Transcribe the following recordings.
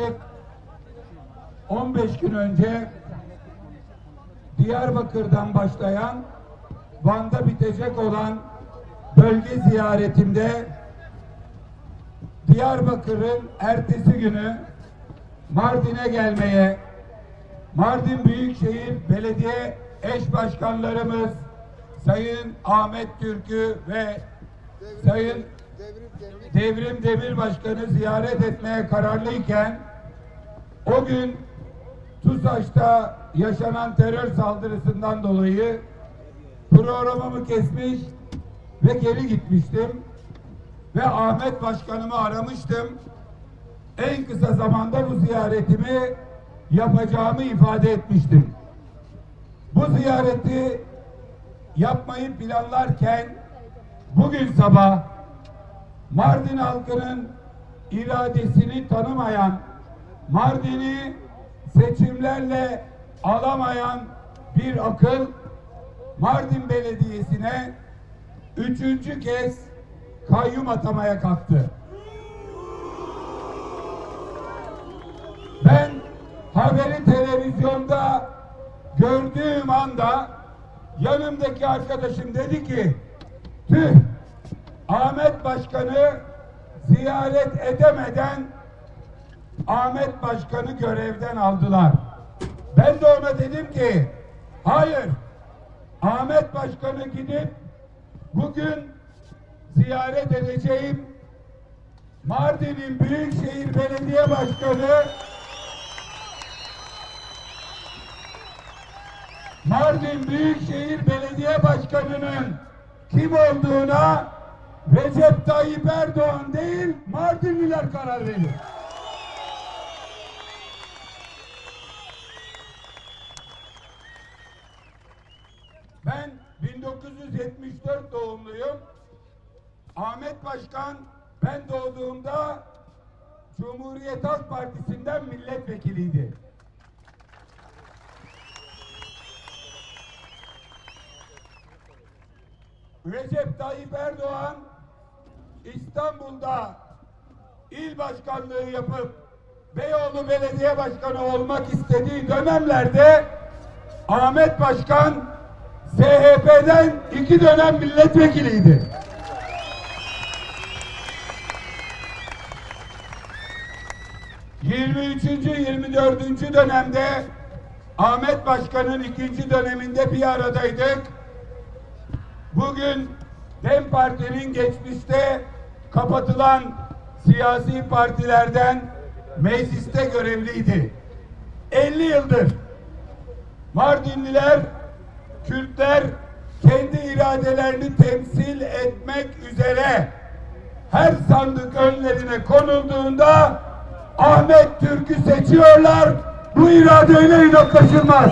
yaklaşık 15 gün önce Diyarbakır'dan başlayan Van'da bitecek olan bölge ziyaretimde Diyarbakır'ın ertesi günü Mardin'e gelmeye Mardin Büyükşehir Belediye eş başkanlarımız Sayın Ahmet Türkü ve Sayın Devrim Demir Başkanı ziyaret etmeye kararlıyken o gün TUSAŞ'ta yaşanan terör saldırısından dolayı programımı kesmiş ve geri gitmiştim. Ve Ahmet Başkanımı aramıştım. En kısa zamanda bu ziyaretimi yapacağımı ifade etmiştim. Bu ziyareti yapmayı planlarken bugün sabah Mardin halkının iradesini tanımayan, Mardin'i seçimlerle alamayan bir akıl Mardin Belediyesi'ne üçüncü kez kayyum atamaya kalktı. Ben haberi televizyonda gördüğüm anda yanımdaki arkadaşım dedi ki tüh Ahmet Başkanı ziyaret edemeden Ahmet Başkanı görevden aldılar. Ben de ona dedim ki hayır Ahmet Başkanı gidip bugün ziyaret edeceğim Mardin'in Büyükşehir Belediye Başkanı Mardin Büyükşehir Belediye Başkanı'nın kim olduğuna Recep Tayyip Erdoğan değil Mardinliler karar verir. Ben 1974 doğumluyum. Ahmet Başkan ben doğduğumda Cumhuriyet Halk Partisi'nden milletvekiliydi. Recep Tayyip Erdoğan İstanbul'da il başkanlığı yapıp Beyoğlu Belediye Başkanı olmak istediği dönemlerde Ahmet Başkan CHP'den iki dönem milletvekiliydi. Yirmi üçüncü, yirmi dördüncü dönemde Ahmet Başkan'ın ikinci döneminde bir aradaydık. Bugün DEM Parti'nin geçmişte kapatılan siyasi partilerden mecliste görevliydi. 50 yıldır Mardinliler, Kürtler kendi iradelerini temsil etmek üzere her sandık önlerine konulduğunda Ahmet Türk'ü seçiyorlar. Bu iradeyle inatlaşılmaz.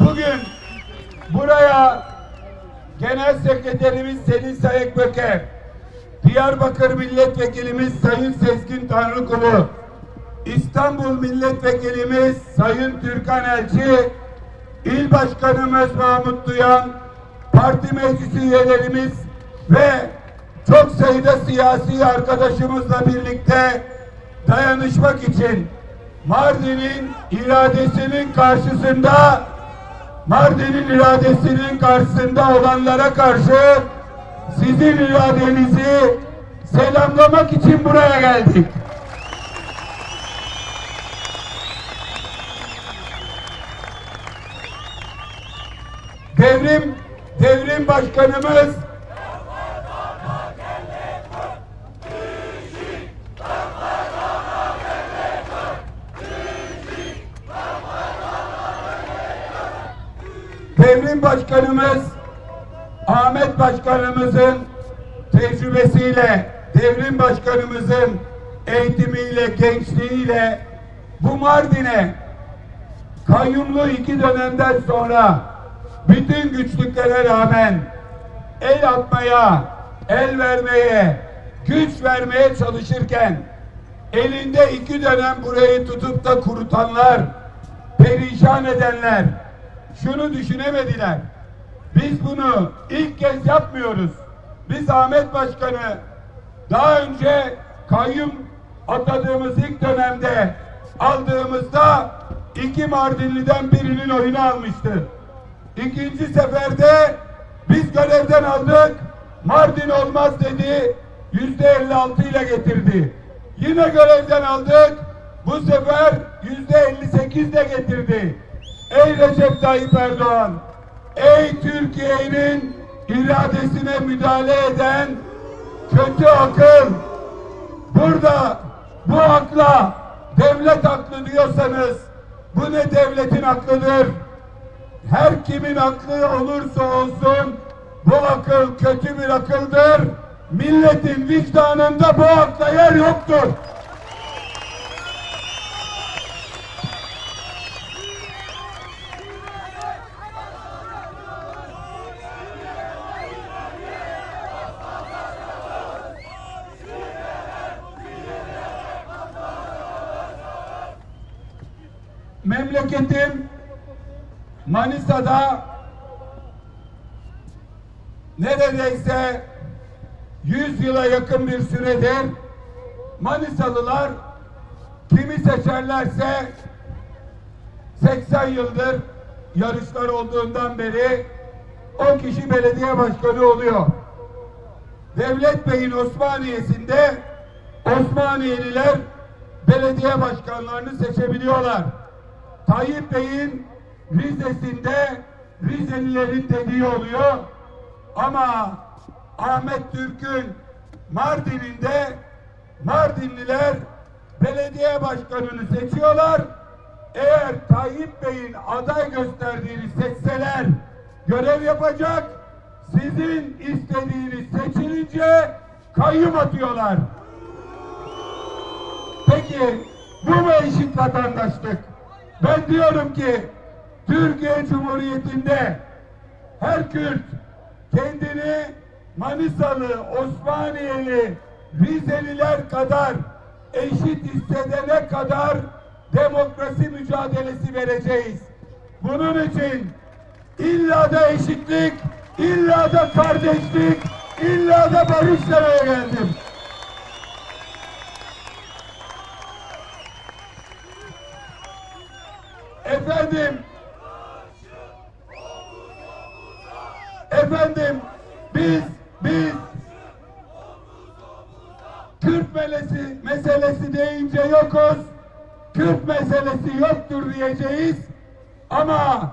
Bugün buraya Genel Sekreterimiz Selin Sayık Böker, Diyarbakır Milletvekilimiz Sayın Sezgin Tanrıkulu, İstanbul Milletvekilimiz Sayın Türkan Elçi, İl Başkanımız Mahmut Duyan, parti meclisi üyelerimiz ve çok sayıda siyasi arkadaşımızla birlikte dayanışmak için Mardin'in iradesinin karşısında Mardin'in iradesinin karşısında olanlara karşı sizin iradenizi selamlamak için buraya geldik. Devrim devrim başkanımız. Devrim Başkanımız Ahmet Başkanımızın tecrübesiyle, Devrim Başkanımızın eğitimiyle, gençliğiyle bu Mardin'e kayyumlu iki dönemden sonra bütün güçlüklere rağmen el atmaya, el vermeye, güç vermeye çalışırken elinde iki dönem burayı tutup da kurutanlar, perişan edenler, şunu düşünemediler. Biz bunu ilk kez yapmıyoruz. Biz Ahmet Başkanı daha önce kayyum atadığımız ilk dönemde aldığımızda iki Mardinliden birinin oyunu almıştı. İkinci seferde biz görevden aldık. Mardin olmaz dedi. Yüzde 56 ile getirdi. Yine görevden aldık. Bu sefer yüzde 58 ile getirdi. Ey Recep Tayyip Erdoğan, ey Türkiye'nin iradesine müdahale eden kötü akıl, burada bu akla devlet aklı diyorsanız bu ne devletin aklıdır? Her kimin aklı olursa olsun bu akıl kötü bir akıldır. Milletin vicdanında bu akla yer yoktur. Memleketim Manisa'da neredeyse 100 yıla yakın bir süredir Manisalılar kimi seçerlerse 80 yıldır yarışlar olduğundan beri 10 kişi belediye başkanı oluyor. Devlet Bey'in Osmaniye'sinde Osmaniyeliler belediye başkanlarını seçebiliyorlar. Tayyip Bey'in Rize'sinde Rizelilerin dediği oluyor. Ama Ahmet Türk'ün Mardin'inde Mardinliler belediye başkanını seçiyorlar. Eğer Tayyip Bey'in aday gösterdiğini seçseler görev yapacak. Sizin istediğiniz seçilince kayyum atıyorlar. Peki bu mu eşit vatandaşlık? Ben diyorum ki Türkiye Cumhuriyeti'nde her Kürt kendini Manisalı, Osmaniyeli, Rizeliler kadar eşit hissedene kadar demokrasi mücadelesi vereceğiz. Bunun için illa da eşitlik, illa da kardeşlik, illa da barış demeye geldim. Efendim, efendim biz biz Kürt meselesi, meselesi deyince yokuz. Kürt meselesi yoktur diyeceğiz. Ama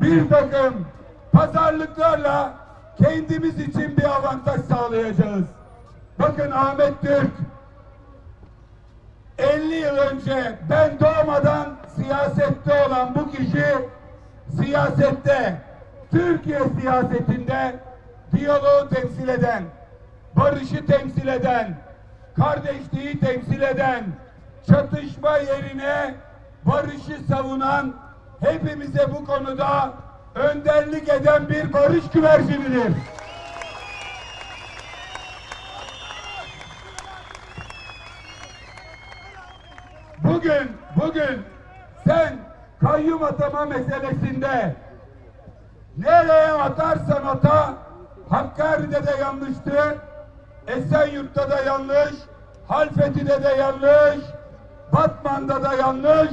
bir takım pazarlıklarla kendimiz için bir avantaj sağlayacağız. Bakın Ahmet Türk 50 yıl önce ben doğmadan siyasette olan bu kişi siyasette, Türkiye siyasetinde diyaloğu temsil eden, barışı temsil eden, kardeşliği temsil eden, çatışma yerine barışı savunan, hepimize bu konuda önderlik eden bir barış güvercinidir. Bugün, bugün sen kayyum atama meselesinde nereye atarsan ata Hakkari'de de yanlıştı, Esenyurt'ta da yanlış, Halfeti'de de yanlış, Batman'da da yanlış,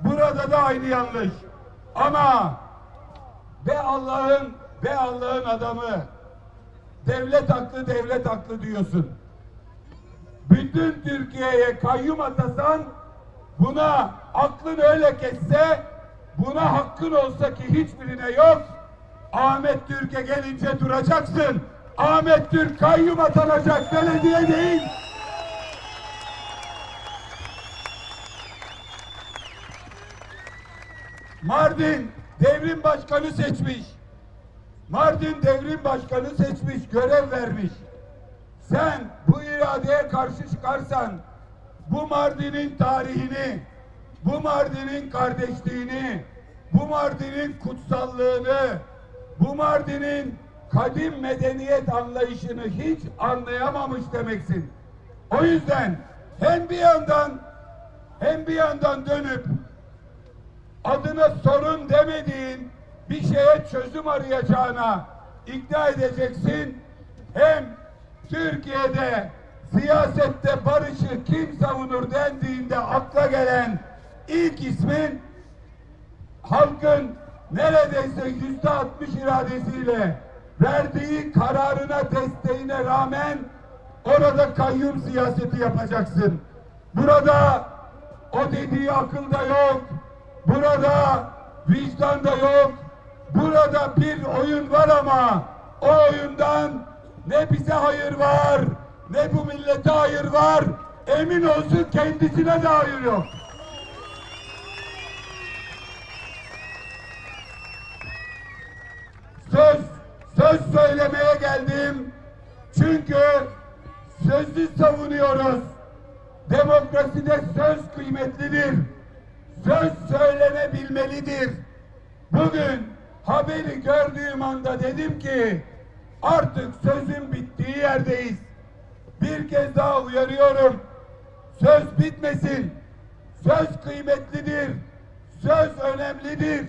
burada da aynı yanlış. Ama be Allah'ın be Allah'ın adamı devlet haklı devlet haklı diyorsun. Bütün Türkiye'ye kayyum atasan buna aklın öyle kesse buna hakkın olsa ki hiçbirine yok. Ahmet Türk'e gelince duracaksın. Ahmet Türk kayyum atanacak belediye değil. Mardin devrim başkanı seçmiş. Mardin devrim başkanı seçmiş, görev vermiş. Sen bu iradeye karşı çıkarsan bu Mardin'in tarihini, bu Mardin'in kardeşliğini, bu Mardin'in kutsallığını, bu Mardin'in kadim medeniyet anlayışını hiç anlayamamış demeksin. O yüzden hem bir yandan hem bir yandan dönüp adına sorun demediğin bir şeye çözüm arayacağına ikna edeceksin. Hem Türkiye'de siyasette barışı kim savunur dendiğinde akla gelen ilk ismin halkın neredeyse yüzde altmış iradesiyle verdiği kararına desteğine rağmen orada kayyum siyaseti yapacaksın. Burada o dediği akılda yok. Burada vicdan da yok. Burada bir oyun var ama o oyundan ne bize hayır var, ne bu millete hayır var. Emin olsun kendisine de hayır yok. Söz, söz söylemeye geldim. Çünkü sözü savunuyoruz. Demokraside söz kıymetlidir. Söz söylenebilmelidir. Bugün haberi gördüğüm anda dedim ki artık sözün bittiği yerdeyiz. Bir kez daha uyarıyorum. Söz bitmesin. Söz kıymetlidir. Söz önemlidir.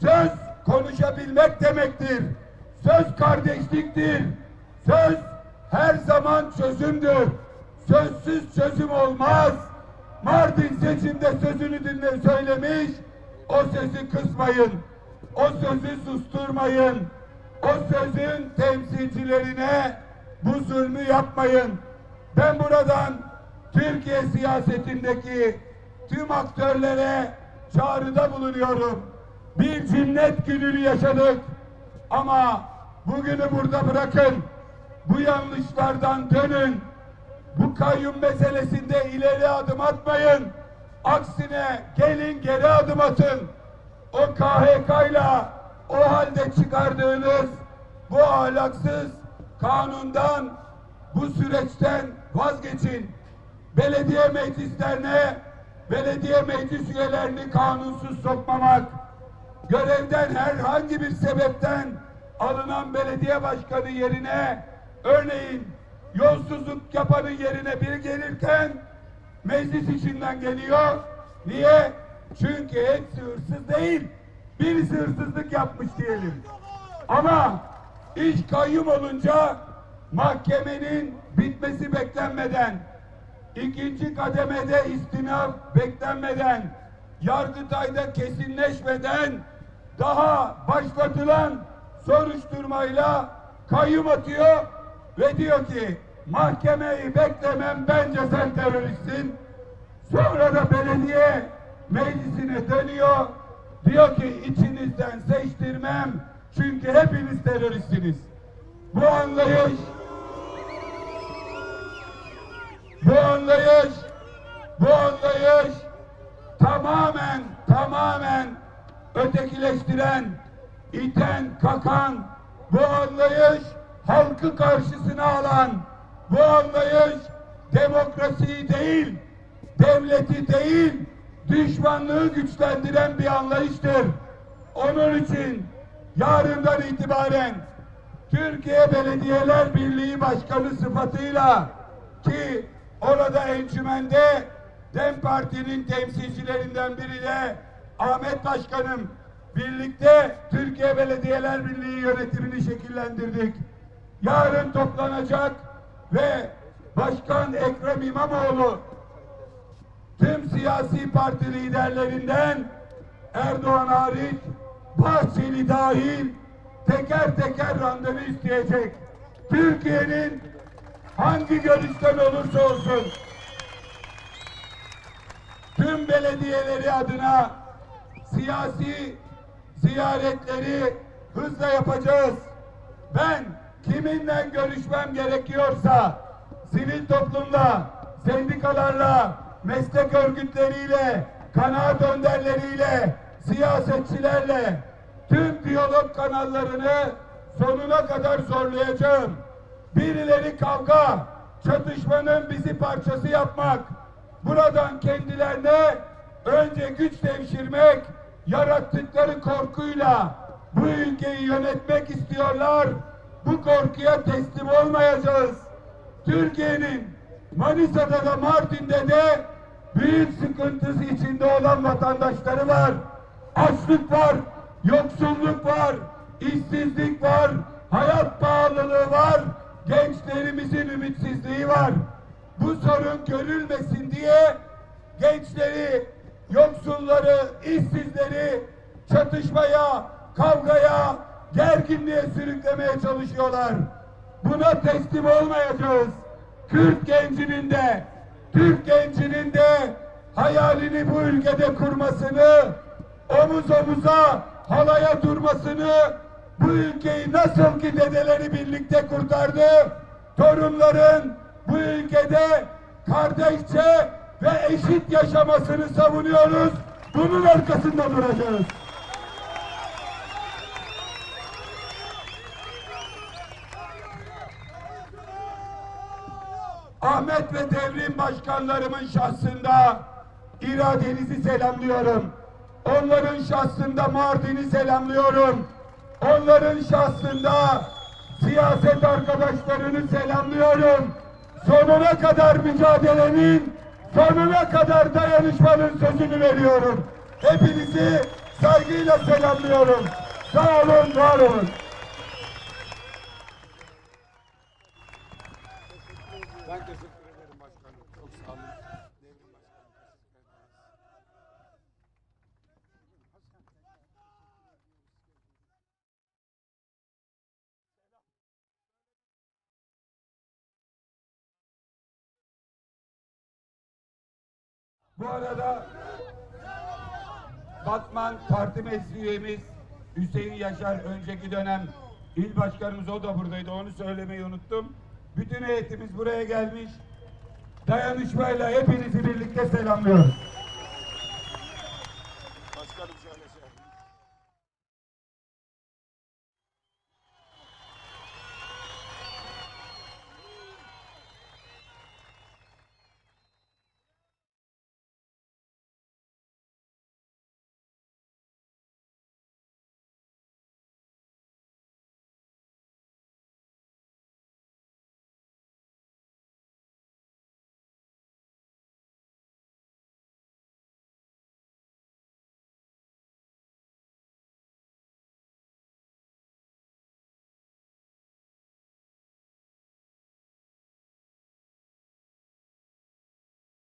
Söz konuşabilmek demektir. Söz kardeşliktir. Söz her zaman çözümdür. Sözsüz çözüm olmaz. Mardin seçimde sözünü dinle söylemiş. O sözü kısmayın. O sözü susturmayın. O sözün temsilcilerine bu zulmü yapmayın. Ben buradan Türkiye siyasetindeki tüm aktörlere çağrıda bulunuyorum. Bir cinnet gününü yaşadık. Ama bugünü burada bırakın. Bu yanlışlardan dönün. Bu kayyum meselesinde ileri adım atmayın. Aksine gelin geri adım atın. O KHK ile o halde çıkardığınız bu ahlaksız kanundan, bu süreçten vazgeçin. Belediye meclislerine, belediye meclis üyelerini kanunsuz sokmamak, görevden herhangi bir sebepten alınan belediye başkanı yerine örneğin yolsuzluk yapanın yerine biri gelirken meclis içinden geliyor. Niye? Çünkü hepsi hırsız değil. Birisi hırsızlık yapmış diyelim. Ama iş kayyum olunca mahkemenin bitmesi beklenmeden ikinci kademede istinaf beklenmeden Yargıtay'da kesinleşmeden daha başlatılan soruşturmayla kayyum atıyor ve diyor ki mahkemeyi beklemem bence sen teröristsin. Sonra da belediye meclisine dönüyor. Diyor ki içinizden seçtirmem çünkü hepiniz teröristsiniz. Bu anlayış bu anlayış bu anlayış tamamen tamamen ötekileştiren, iten, kakan bu anlayış halkı karşısına alan bu anlayış demokrasiyi değil, devleti değil, düşmanlığı güçlendiren bir anlayıştır. Onun için yarından itibaren Türkiye Belediyeler Birliği Başkanı sıfatıyla ki orada encümende DEM Parti'nin temsilcilerinden biri de Ahmet Başkanım birlikte Türkiye Belediyeler Birliği yönetimini şekillendirdik. Yarın toplanacak ve Başkan Ekrem İmamoğlu tüm siyasi parti liderlerinden Erdoğan hariç Bahçeli dahil teker teker randevu isteyecek. Türkiye'nin hangi görüşten olursa olsun tüm belediyeleri adına siyasi ziyaretleri hızla yapacağız. Ben kiminle görüşmem gerekiyorsa sivil toplumla, sendikalarla, meslek örgütleriyle, kanaat önderleriyle, siyasetçilerle tüm diyalog kanallarını sonuna kadar zorlayacağım. Birileri kavga, çatışmanın bizi parçası yapmak, buradan kendilerine önce güç devşirmek, yarattıkları korkuyla bu ülkeyi yönetmek istiyorlar. Bu korkuya teslim olmayacağız. Türkiye'nin Manisa'da da Mardin'de de büyük sıkıntısı içinde olan vatandaşları var. Açlık var, yoksulluk var, işsizlik var, hayat pahalılığı var, gençlerimizin ümitsizliği var. bu sorun görülmesin diye gençleri, yoksulları, işsizleri çatışmaya, kavgaya, gerginliğe sürüklemeye çalışıyorlar. Buna teslim olmayacağız. Kürt gencinin de, Türk gencinin de hayalini bu ülkede kurmasını, omuz omuza halaya durmasını, bu ülkeyi nasıl ki dedeleri birlikte kurtardı, torunların bu ülkede kardeşçe ve eşit yaşamasını savunuyoruz. Bunun arkasında duracağız. Ahmet ve Devrim başkanlarımın şahsında iradenizi selamlıyorum. Onların şahsında Mardin'i selamlıyorum. Onların şahsında siyaset arkadaşlarını selamlıyorum. Sonuna kadar mücadelenin, sonuna kadar dayanışmanın sözünü veriyorum. Hepinizi saygıyla selamlıyorum. Sağ olun, var olun. Ben teşekkür ederim başkanım. Çok sağ olun. Devrim başkanım. Teşekkür ederim. Bu arada Batman Parti Meclisi üyemiz Hüseyin Yaşar önceki dönem il başkanımız o da buradaydı onu söylemeyi unuttum. Bütün heyetimiz buraya gelmiş. Dayanışmayla hepinizi birlikte selamlıyoruz.